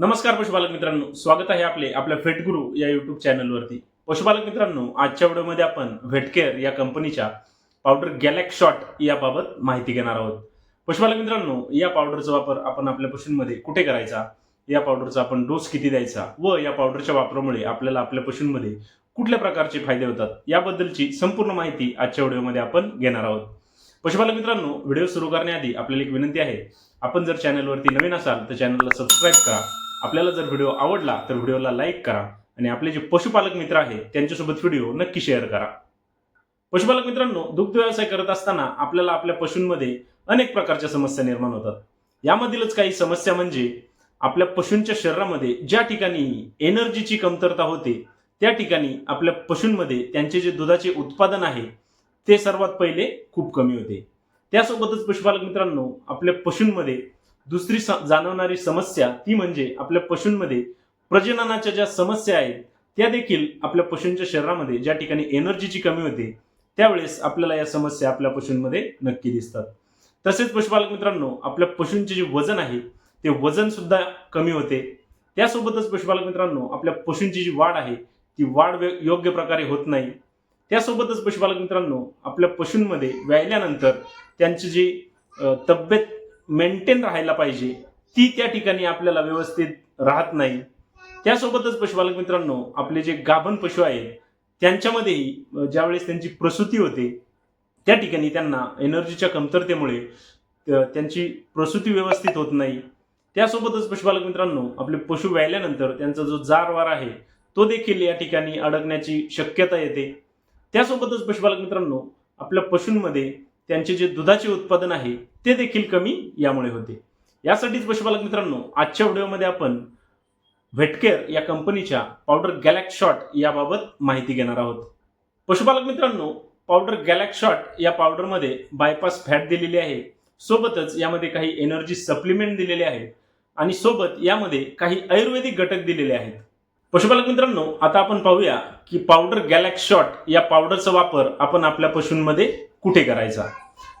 नमस्कार पशुपालक मित्रांनो स्वागत आहे आपले आपल्या फेटगुरु या युट्यूब चॅनलवरती पशुपालक मित्रांनो आजच्या व्हिडिओमध्ये आपण व्हेटकेअर या कंपनीच्या पावडर गॅलेक्स शॉट याबाबत माहिती घेणार आहोत. पशुपालक मित्रांनो या पावडरचा वापर आपण आपल्या पशूंमध्ये कुठे करायचा? या पावडरचा आपण डोस किती द्यायचा? व या पावडरच्या वापरामुळे आपल्याला आपल्या पशूंमध्ये कुठल्या प्रकारचे फायदे होतात? याबद्दलची संपूर्ण माहिती आजच्या व्हिडिओमध्ये आपण घेणार आहोत. पशुपालक मित्रांनो व्हिडिओ सुरू करण्याआधी आपल्याला एक विनंती आहे. आपण जर चॅनलवरती नवीन असाल तर चॅनलला सबस्क्राईब करा. आपल्याला जर व्हिडिओ आवडला तर व्हिडिओला लाईक करा. आणि आपले जे पशुपालक मित्र आहेत त्यांच्यासोबत व्हिडिओ नक्की शेअर करा. पशुपालक मित्रांनो दुग्ध व्यवसाय करत असताना आपल्याला आपल्या पशूंमध्ये अनेक प्रकारच्या समस्या निर्माण होतात. यामधीलच काही समस्या म्हणजे आपल्या पशूंच्या शरीरामध्ये ज्या ठिकाणी एनर्जीची कमतरता होते त्या ठिकाणी आपल्या पशूंमध्ये त्यांचे जे दुधाचे उत्पादन आहे ते सर्वात पहिले खूप कमी होते. त्यासोबतच पशुपालक मित्रांनो आपल्या पशूंमध्ये दुसरी स- जाणवणारी समस्या ती म्हणजे आपल्या पशूंमध्ये प्रजननाच्या ज्या समस्या आहेत त्या देखील आपल्या पशूंच्या शरीरामध्ये ज्या ठिकाणी एनर्जीची कमी होते त्यावेळेस आपल्याला या समस्या आपल्या पशूंमध्ये नक्की दिसतात. तसेच पशुपालक मित्रांनो आपल्या पशूंचे जे वजन आहे ते वजन सुद्धा कमी होते. त्यासोबतच पशुपालक मित्रांनो आपल्या पशूंची जी वाढ आहे ती वाढ व्य- योग्य प्रकारे होत नाही. त्यासोबतच पशुपालक मित्रांनो आपल्या पशूंमध्ये व्यायल्यानंतर त्यांची जी तब्येत मेंटेन राहायला पाहिजे. ती त्या ठिकाणी आपल्याला व्यवस्थित राहत नाही. त्यासोबतच पशुपालक मित्रांनो आपले जे गाभण पशु आहेत त्यांच्यामध्येही ज्यावेळेस त्यांची प्रसूती होते त्या ठिकाणी त्यांना एनर्जीच्या कमतरतेमुळे त्यांची प्रसूती व्यवस्थित होत नाही. त्यासोबतच पशुपालक मित्रांनो आपले पशु व्यायल्यानंतर त्यांचा जो जारवार आहे तो देखील या ठिकाणी अडकण्याची शक्यता येते. त्यासोबतच पशुपालक मित्रांनो आपल्या पशूंमध्ये त्यांचे जे दुधाचे उत्पादन आहे ते देखील कमी यामुळे होते. यासाठीच पशुपालक मित्रांनो आजच्या व्हिडिओमध्ये आपण व्हेटकेअर या कंपनीच्या पावडर गॅलॅक्स शॉट याबाबत माहिती घेणार आहोत. पशुपालक मित्रांनो पावडर गॅलॅक्स शॉट या पावडरमध्ये बायपास फॅट दिलेली आहे. सोबतच यामध्ये काही एनर्जी सप्लिमेंट दिलेले आहेत आणि सोबत यामध्ये काही आयुर्वेदिक घटक दिलेले आहेत. पशुपालक मित्रांनो आता आपण पाहूया की पावडर गॅलॅक्स शॉट या पावडरचा वापर आपण आपल्या पशूंमध्ये कुठे करायचा?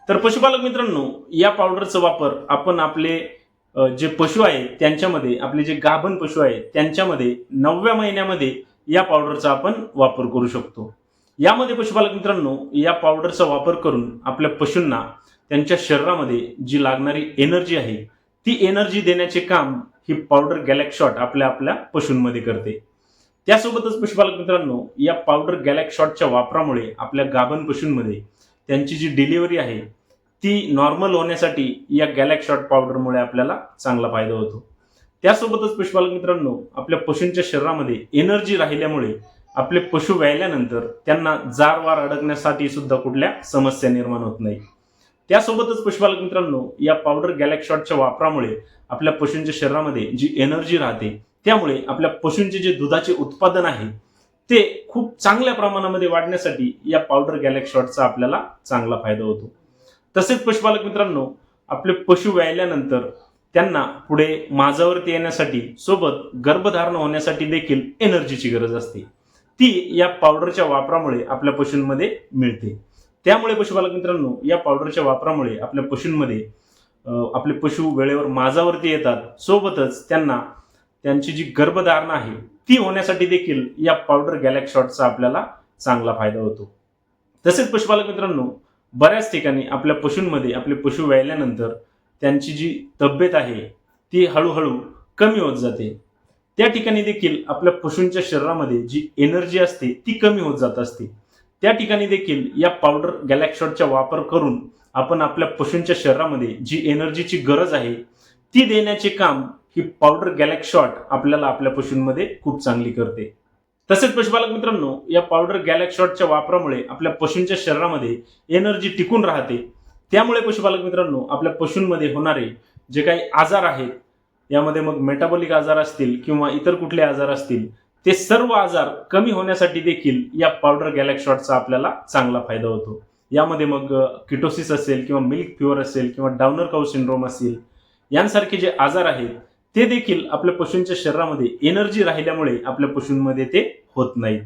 तर पशुपालक मित्रांनो या पावडरचा वापर आपण आपले जे पशु आहेत त्यांच्यामध्ये आपले जे गाभण पशु आहेत त्यांच्यामध्ये नवव्या महिन्यामध्ये या पावडरचा आपण वापर करू शकतो. यामध्ये पशुपालक मित्रांनो या पावडरचा वापर करून आपल्या पशूंना त्यांच्या शरीरामध्ये जी लागणारी एनर्जी आहे ती एनर्जी देण्याचे काम ही पावडर गॅलॅक्शॉट आपल्या आपल्या पशूंमध्ये करते. त्यासोबतच पशुपालक मित्रांनो या पावडर गॅलॅक्शॉटच्या वापरामुळे आपल्या गाभण पशूंमध्ये त्यांची जी डिलिव्हरी आहे ती नॉर्मल होण्यासाठी या गॅलॅक्स शॉट पावडरमुळे आपल्याला चांगला फायदा होतो. त्यासोबतच पशुपालक मित्रांनो आपल्या पशूंच्या शरीरामध्ये एनर्जी राहिल्यामुळे आपले पशु व्यायल्यानंतर त्यांना जारवार अडकण्यासाठी सुद्धा कुठल्या समस्या निर्माण होत नाही. त्यासोबतच पशुपालक मित्रांनो या पावडर गॅलॅक्स शॉटच्या वापरामुळे आपल्या पशूंच्या शरीरामध्ये जी एनर्जी राहते त्यामुळे आपल्या पशूंचे जे दुधाचे उत्पादन आहे ते खूप चांगल्या प्रमाणामध्ये वाढण्यासाठी या पावडर गॅलेक्शॉटचा आपल्याला चांगला फायदा होतो. तसेच पशुपालक मित्रांनो आपले पशु व्यायल्यानंतर त्यांना पुढे माझावरती येण्यासाठी सोबत गर्भधारण होण्यासाठी देखील एनर्जीची गरज असते. ती या पावडरच्या वापरामुळे आपल्या पशूंमध्ये मिळते. त्यामुळे पशुपालक मित्रांनो या पावडरच्या वापरामुळे आपल्या पशूंमध्ये आपले पशु वेळेवर माझावरती येतात. सोबतच त्यांना त्यांची जी गर्भधारणा आहे ती होण्यासाठी देखील या पावडर गॅलॅक्स शॉटचा आपल्याला चांगला फायदा होतो. तसेच पशुपालक मित्रांनो बऱ्याच ठिकाणी आपल्या पशूंमध्ये आपले पशु व्यायल्यानंतर त्यांची जी तब्येत आहे ती हळूहळू कमी होत जाते. त्या ठिकाणी देखील आपल्या पशूंच्या शरीरामध्ये जी एनर्जी असते ती कमी होत जात असते. त्या ठिकाणी देखील या पावडर गॅलॅक्सॉटचा वापर करून आपण आपल्या पशूंच्या शरीरामध्ये जी एनर्जीची गरज आहे ती देण्याचे काम ही पावडर गॅलॅक्शॉट आपल्याला आपल्या पशूंमध्ये खूप चांगली करते. तसेच पशुपालक मित्रांनो या पावडर गॅलॅक्शॉटच्या वापरामुळे आपल्या पशूंच्या शरीरामध्ये एनर्जी टिकून राहते. त्यामुळे पशुपालक मित्रांनो आपल्या पशूंमध्ये होणारे जे काही आजार आहेत यामध्ये मग मेटाबॉलिक आजार असतील किंवा इतर कुठले आजार असतील ते सर्व आजार कमी होण्यासाठी देखील या पावडर गॅलॅक्शॉटचा आपल्याला चांगला फायदा होतो. यामध्ये मग किटोसिस असेल किंवा मिल्क फ्युअर असेल किंवा डाउनर काऊ सिंड्रोम असेल यांसारखे जे आजार आहेत ते देखील आपल्या पशूंच्या शरीरामध्ये एनर्जी राहिल्यामुळे आपल्या पशूंमध्ये ते होत नाहीत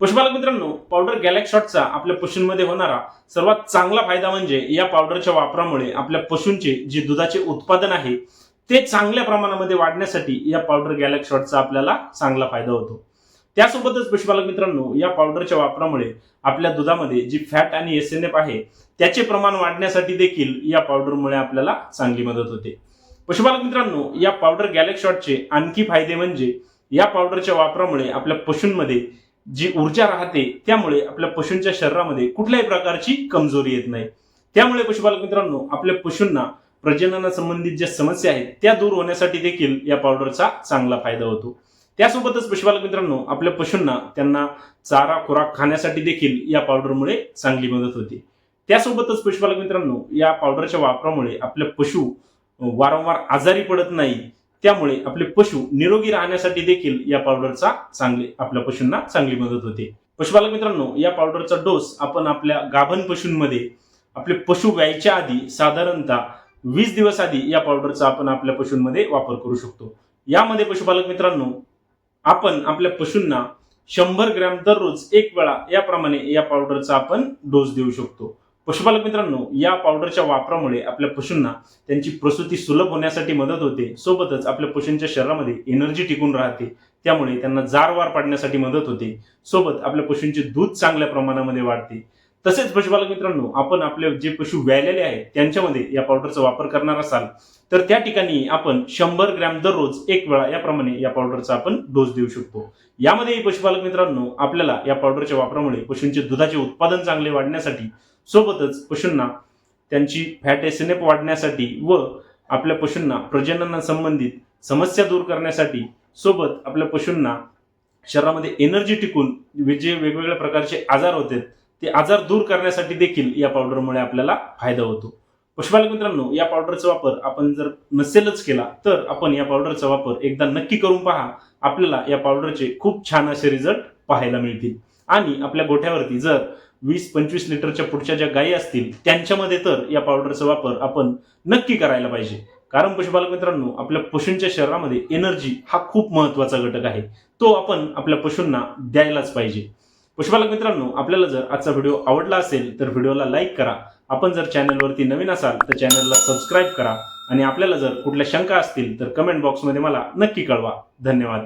पशुपालक मित्रांनो पावडर गॅलॅक्सॉटचा आपल्या पशूंमध्ये होणारा सर्वात चांगला फायदा म्हणजे या पावडरच्या वापरामुळे आपल्या पशूंचे जे दुधाचे उत्पादन आहे ते चांगल्या प्रमाणामध्ये वाढण्यासाठी या पावडर गॅलॅक्सॉटचा आपल्याला चांगला फायदा होतो. त्यासोबतच पशुपालक मित्रांनो या पावडरच्या वापरामुळे आपल्या दुधामध्ये जी फॅट आणि एस एन एफ आहे त्याचे प्रमाण वाढण्यासाठी देखील या पावडरमुळे आपल्याला चांगली मदत होते. पशुपालक मित्रांनो या पावडर गॅलेक्सॉटचे आणखी फायदे म्हणजे या पावडरच्या वापरामुळे आपल्या पशूंमध्ये जी ऊर्जा राहते त्यामुळे आपल्या पशूंच्या शरीरामध्ये कुठल्याही प्रकारची कमजोरी येत नाही. त्यामुळे पशुपालक मित्रांनो आपल्या पशूंना प्रजननासंबंधित ज्या समस्या आहेत त्या दूर होण्यासाठी देखील या पावडरचा चांगला फायदा होतो. त्यासोबतच पशुपालक मित्रांनो आपल्या पशूंना त्यांना चारा खुराक खाण्यासाठी देखील या पावडरमुळे चांगली मदत होते. त्यासोबतच पशुपालक मित्रांनो या पावडरच्या वापरामुळे आपल्या पशु वारंवार आजारी पडत नाही त्यामुळे आपले पशु निरोगी राहण्यासाठी देखील या पावडरचा चांगले आपल्या पशूंना चांगली मदत होते. पशुपालक मित्रांनो या पावडरचा डोस आपण आपल्या गाभण पशूंमध्ये आपले पशु व्यायच्या आधी साधारणतः वीस दिवस आधी या पावडरचा आपण आपल्या पशूंमध्ये वापर करू शकतो. यामध्ये पशुपालक मित्रांनो आपण आपल्या पशूंना शंभर ग्रॅम दररोज एक वेळा याप्रमाणे या पावडरचा आपण डोस देऊ शकतो. पशुपालक मित्रांनो या पावडरच्या वापरामुळे आपल्या पशूंना त्यांची प्रसूती सुलभ होण्यासाठी मदत होते. सोबतच आपल्या पशूंच्या शरीरामध्ये एनर्जी टिकून राहते. त्यामुळे त्यांना जारवार पाडण्यासाठी मदत होते. सोबत आपल्या पशूंचे दूध चांगल्या प्रमाणामध्ये वाढते. तसेच पशुपालक मित्रांनो आपण आपले जे पशु व्यायलेले आहेत त्यांच्यामध्ये या पावडरचा वापर करणार असाल तर त्या ठिकाणी आपण शंभर ग्रॅम दररोज एक वेळा याप्रमाणे या पावडरचा आपण डोस देऊ शकतो. यामध्येही पशुपालक मित्रांनो आपल्याला या पावडरच्या वापरामुळे पशूंचे दुधाचे उत्पादन चांगले वाढण्यासाठी सोबतच पशूंना त्यांची फॅट एसिनेप वाढण्यासाठी व आपल्या पशूंना प्रजननासंबंधित समस्या दूर करण्यासाठी सोबत आपल्या पशूंना शरीरामध्ये एनर्जी टिकून जे वेगवेगळ्या प्रकारचे आजार होते ते आजार दूर करण्यासाठी देखील या पावडरमुळे आपल्याला फायदा होतो. पशुपालक मित्रांनो या पावडरचा वापर आपण जर नसेलच केला तर आपण या पावडरचा वापर एकदा नक्की करून पहा. आपल्याला या पावडरचे खूप छान असे रिझल्ट पाहायला मिळतील. आणि आपल्या गोठ्यावरती जर वीस पंचवीस लिटरच्या पुढच्या ज्या गायी असतील त्यांच्यामध्ये तर या पावडरचा वापर आपण नक्की करायला पाहिजे. कारण पशुपालक मित्रांनो आपल्या पशूंच्या शरीरामध्ये एनर्जी हा खूप महत्त्वाचा घटक आहे. तो आपण आपल्या पशूंना द्यायलाच पाहिजे. पशुपालक मित्रांनो आपल्याला जर आजचा व्हिडिओ आवडला असेल तर व्हिडिओला लाईक करा. आपण जर चॅनलवरती नवीन असाल तर चॅनलला सबस्क्राईब करा. आणि आपल्याला जर कुठल्या शंका असतील तर कमेंट बॉक्समध्ये मला नक्की कळवा. धन्यवाद.